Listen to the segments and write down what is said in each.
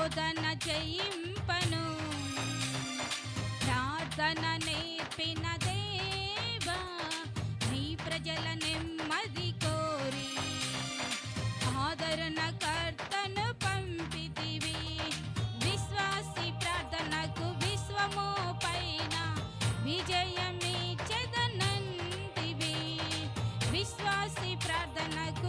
బోధన జయింపను ప్రార్థన నేర్పిన దేవా నీ ప్రజల నెమ్మది కోరి. ఆదరణ కర్తను పంపితివి విశ్వాసి ప్రార్థనకు విశ్వము పైన చదనంతివి విశ్వాసి ప్రార్థనకు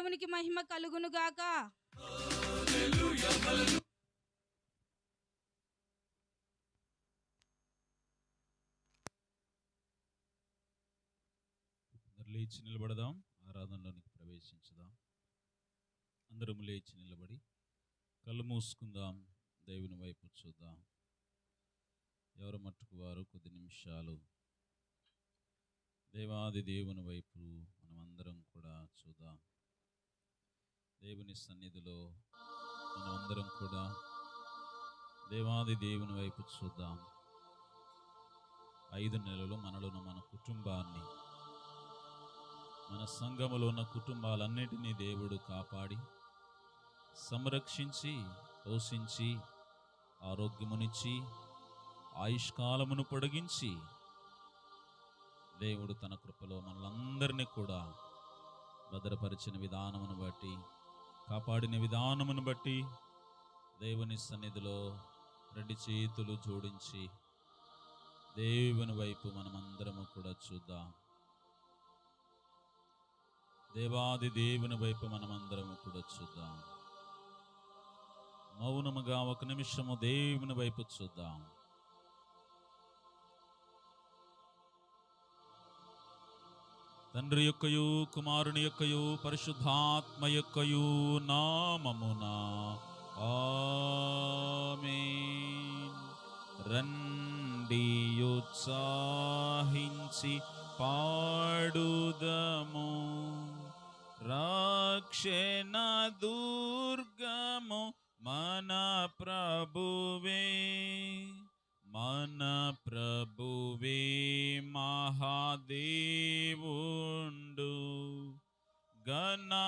దేవునికి మహిమ కలుగును గాక. లేచి నిలబడదాం. ఆరాధనలోనికి ప్రవేశించుదాం. అందరం లేచి నిలబడి కళ్ళు మూసుకుందాం. దేవుని వైపు చూద్దాం. ఎవరు మట్టుకు వారు కొద్ది నిమిషాలు. దేవాది దేవుని వైపు మనమందరం కూడా చూద్దాం. దేవుని సన్నిధిలో మనమందరం కూడా దేవాది దేవుని వైపు చూద్దాం. ఐదు నెలలు మనలోని మన కుటుంబాన్ని మన సంఘములో ఉన్న కుటుంబాలన్నిటినీ దేవుడు కాపాడి సంరక్షించి పోషించి ఆరోగ్యమునిచ్చి ఆయుష్కాలమును పొడిగించి దేవుడు తన కృపలో మనలందరినీ కూడా భద్రపరిచిన విధానమును బట్టి కాపాడిన విధానమును బట్టి దేవుని సన్నిధిలో రెండు చేతులు జోడించి దేవుని వైపు మనమందరము కూడా చూద్దాం. దేవాది దేవుని వైపు మనమందరము కూడా చూద్దాం. మౌనముగా ఒక నిమిషము దేవుని వైపు చూద్దాం. తండ్రి యొక్కయు కుమారుని యొక్కయు పరిశుద్ధాత్మ యొక్కయు నామమున. ఆమేన్. రండి ఉత్సాహించి పాడుదము. రక్షణ దుర్గము మన ప్రభువే. మన ప్రభువే మహాదేవుండు గణమాహాత్యము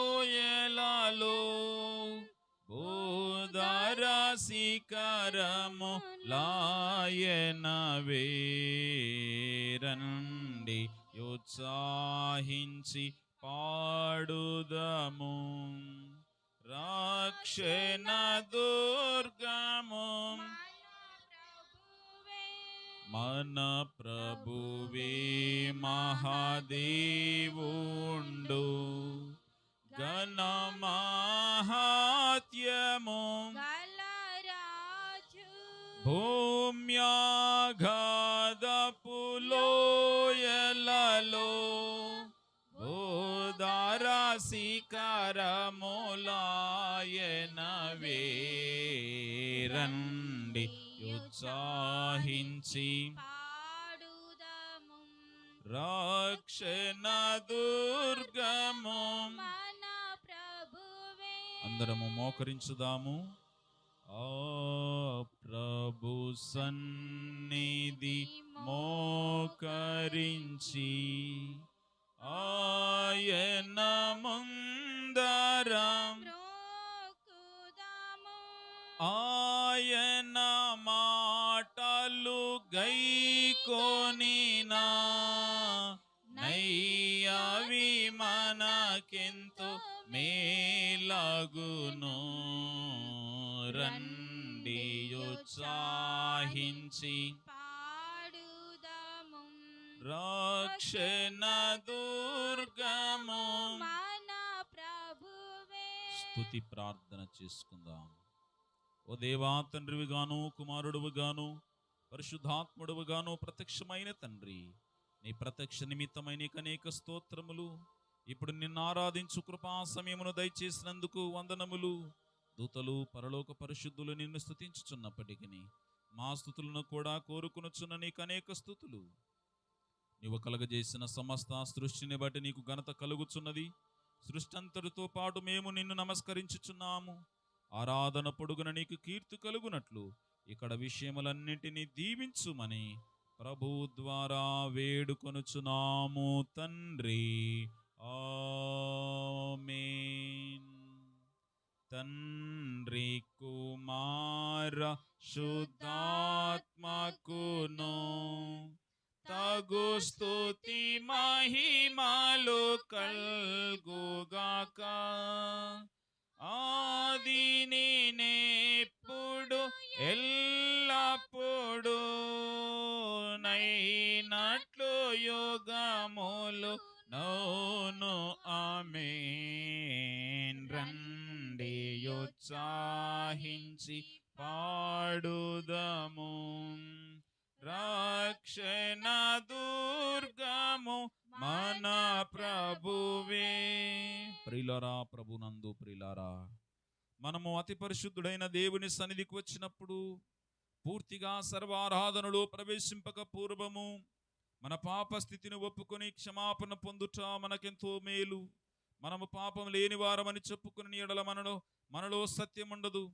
భూమ్యాగాధపులోయలలో బోధరసికరము లాయన రండి ఉత్సాహించి పాడుదము. రక్షణ దుర్గము. మన ప్రభువే మహాదేవుండు. గణమాహాత్యము గలరాజు భూమ్యాగాధపులోయలలో బోధారసికరములాయనవే రండి ఉత్సాహించి రక్షణ దుర్గము. అందరము మోకరించుదాము. ఆ ప్రభు సన్నిధి మోకరించి. ఆయన ముందరం ఆయన మాటలు గైకొనినా నయ్యవి మనకెంతో మేలగును. రండి ఉత్సాహించి రక్షణ దుర్గము. మన ప్రభువే. స్తుతి ప్రార్థన చేసుకుందాం. ఓ దేవా తండ్రివిగాను కుమారుడువుగాను పరిశుద్ధాత్ముడువుగాను ప్రత్యక్షమైన తండ్రి నీ ప్రత్యక్ష నిమిత్తమైన నీకు అనేక స్తోత్రములు ఇప్పుడు నిన్ను ఆరాధించు కృపా సమయమును దయచేసినందుకు వందనములు. దూతలు పరలోక పరిశుద్ధులు నిన్ను స్తుతించుచున్నప్పటికీ మా స్థుతులను కూడా కోరుకునుచున్న నీకు అనేక స్థుతులు నీవు కలగజేసిన సమస్త సృష్టిని బట్టి నీకు ఘనత కలుగుచున్నది. సృష్టి అంతటితో పాటు మేము నిన్ను నమస్కరించుచున్నాము. ఆరాధన పొడుగున నీకు కీర్తి కలుగునట్లు ఇక్కడ విషయములన్నింటినీ దీవించుమని ప్రభు ద్వారా వేడుకొనుచున్నాము తండ్రి. ఆమేన్. తండ్రి కుమార శుద్ధాత్మకును तगु स्तुति मालो कल गोगा का आदिनी ने ప్రిలరా ప్రభునందు ప్రిలరా మనము అతి పరిశుద్ధుడైన దేవుని సన్నిధికి వచ్చినప్పుడు పూర్తిగా సర్వారాధనలో ప్రవేశింపక పూర్వము మన పాప స్థితిని ఒప్పుకొని క్షమాపణ పొందుట మనకెంతో మేలు. మనము పాపం లేని వారమని చెప్పుకుని ఎడల మనలో మనలో సత్యం ఉండదు.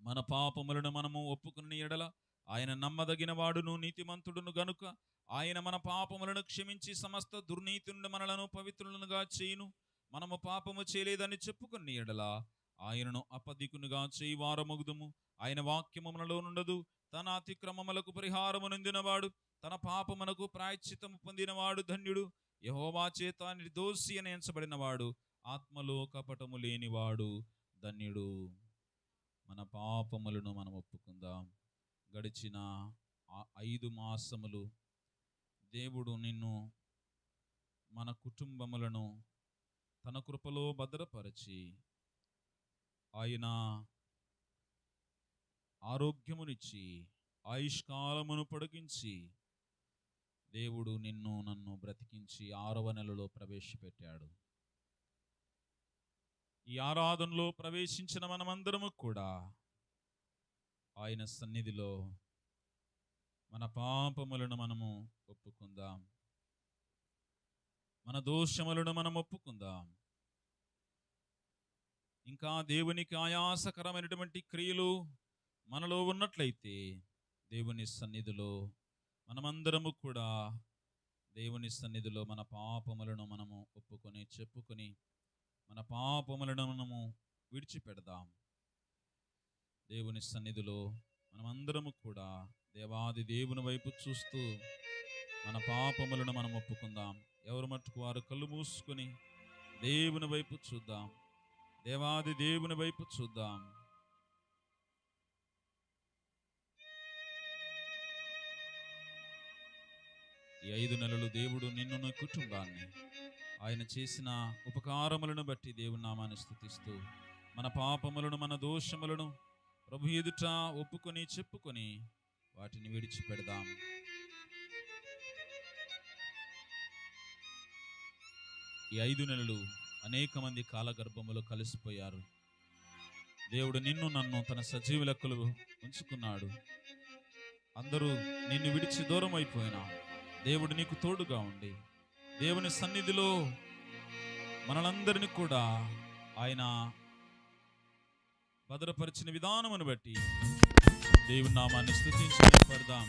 మన పాపములను మనము ఒప్పుకుని ఎడల ఆయన నమ్మదగిన వాడును నీతిమంతుడును గనుక ఆయన మన పాపములను క్షమించి సమస్త దుర్నీతి నుండి మనలను పవిత్రులనుగా చేయును. మనము పాపము చేయలేదని చెప్పుకుని ఎడల ఆయనను అపదికునుగా చేయి వారమగుదుము. ఆయన వాక్యమునలో నుండదు. తన అతిక్రమములకు పరిహారము నొందినవాడు తన పాపమునకు ప్రాయశ్చితము పొందినవాడు ధన్యుడు. యహోవా చేత నిర్దోషి అని ఎంచబడినవాడు ఆత్మలో కపటము లేనివాడు ధన్యుడు. మన పాపములను మనం ఒప్పుకుందాం. గడిచిన ఆ ఐదు మాసములు దేవుడు నిన్ను మన కుటుంబములను తన కృపలో భద్రపరచి ఆయన ఆరోగ్యమునిచ్చి ఆయుష్కాలమును పొడిగించి దేవుడు నిన్ను నన్ను బ్రతికించి ఆరవ నెలలో ప్రవేశపెట్టాడు. ఈ ఆరాధనలో ప్రవేశించిన మనమందరము కూడా ఆయన సన్నిధిలో మన పాపములను మనము ఒప్పుకుందాం. మన దోషములను మనం ఒప్పుకుందాం. ఇంకా దేవునికి ఆయాసకరమైనటువంటి క్రియలు మనలో ఉన్నట్లయితే దేవుని సన్నిధిలో మనమందరము కూడా దేవుని సన్నిధిలో మన పాపములను మనము ఒప్పుకొని చెప్పుకొని మన పాపములను మనము విడిచిపెడదాం. దేవుని సన్నిధిలో మనమందరము కూడా దేవాది దేవుని వైపు చూస్తూ మన పాపములను మనం ఒప్పుకుందాం. ఎవరు మట్టుకు వారు కళ్ళు మూసుకొని దేవుని వైపు చూద్దాం. దేవాది దేవుని వైపు చూద్దాం. ఈ ఐదు నెలలు దేవుడు నిన్ను నీ కుటుంబాన్ని ఆయన చేసిన ఉపకారములను బట్టి దేవుని నామాన్ని స్థుతిస్తూ మన పాపములను మన దోషములను ప్రభు ఎదుట ఒప్పుకొని చెప్పుకొని వాటిని విడిచిపెడదాం. ఈ ఐదు నెలలు అనేక మంది కాలగర్భములో కలిసిపోయారు. దేవుడు నిన్ను నన్ను తన సజీవ లెక్కలు ఉంచుకున్నాడు. అందరూ నిన్ను విడిచి దూరం అయిపోయినా దేవుడు నీకు తోడుగా ఉండి దేవుని సన్నిధిలో మనలందరినీ కూడా ఆయన భద్రపరిచిన విధానమును బట్టి దేవుని నామాన్ని స్థుతించి పడదాం.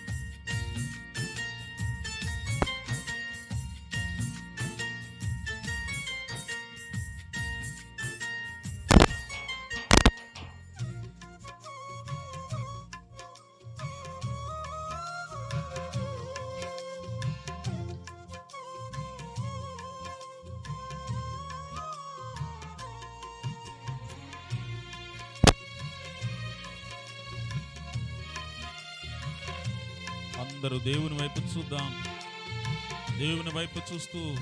అందరూ దేవుని వైపు చూద్దాం. దేవుని వైపు చూస్తూ